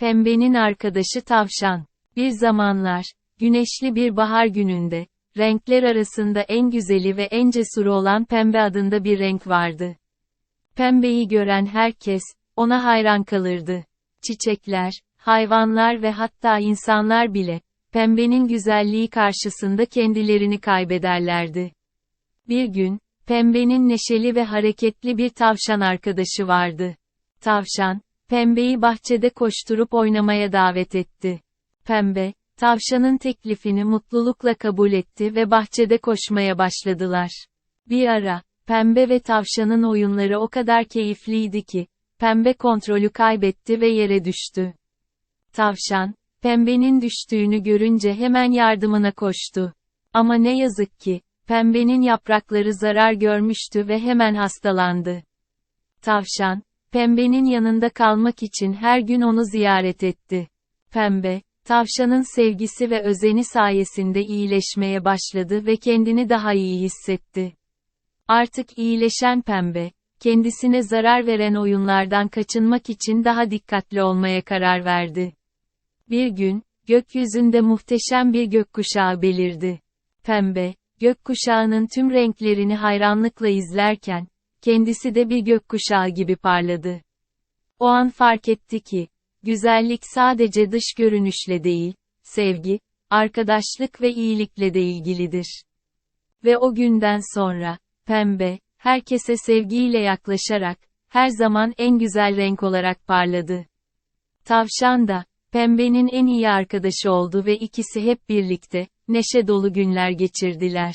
Pembenin arkadaşı tavşan. Bir zamanlar, güneşli bir bahar gününde, renkler arasında en güzeli ve en cesuru olan pembe adında bir renk vardı. Pembeyi gören herkes, ona hayran kalırdı. Çiçekler, hayvanlar ve hatta insanlar bile, pembenin güzelliği karşısında kendilerini kaybederlerdi. Bir gün, pembenin neşeli ve hareketli bir tavşan arkadaşı vardı. Tavşan, pembeyi bahçede koşturup oynamaya davet etti. Pembe, tavşanın teklifini mutlulukla kabul etti ve bahçede koşmaya başladılar. Bir ara, pembe ve tavşanın oyunları o kadar keyifliydi ki, pembe kontrolü kaybetti ve yere düştü. Tavşan, pembenin düştüğünü görünce hemen yardımına koştu. Ama ne yazık ki, pembenin yaprakları zarar görmüştü ve hemen hastalandı. Tavşan, pembenin yanında kalmak için her gün onu ziyaret etti. Pembe, tavşanın sevgisi ve özeni sayesinde iyileşmeye başladı ve kendini daha iyi hissetti. Artık iyileşen pembe, kendisine zarar veren oyunlardan kaçınmak için daha dikkatli olmaya karar verdi. Bir gün, gökyüzünde muhteşem bir gökkuşağı belirdi. Pembe, gökkuşağının tüm renklerini hayranlıkla izlerken, kendisi de bir gökkuşağı gibi parladı. O an fark etti ki, güzellik sadece dış görünüşle değil, sevgi, arkadaşlık ve iyilikle de ilgilidir. Ve o günden sonra, pembe, herkese sevgiyle yaklaşarak, her zaman en güzel renk olarak parladı. Tavşan da, pembenin en iyi arkadaşı oldu ve ikisi hep birlikte, neşe dolu günler geçirdiler.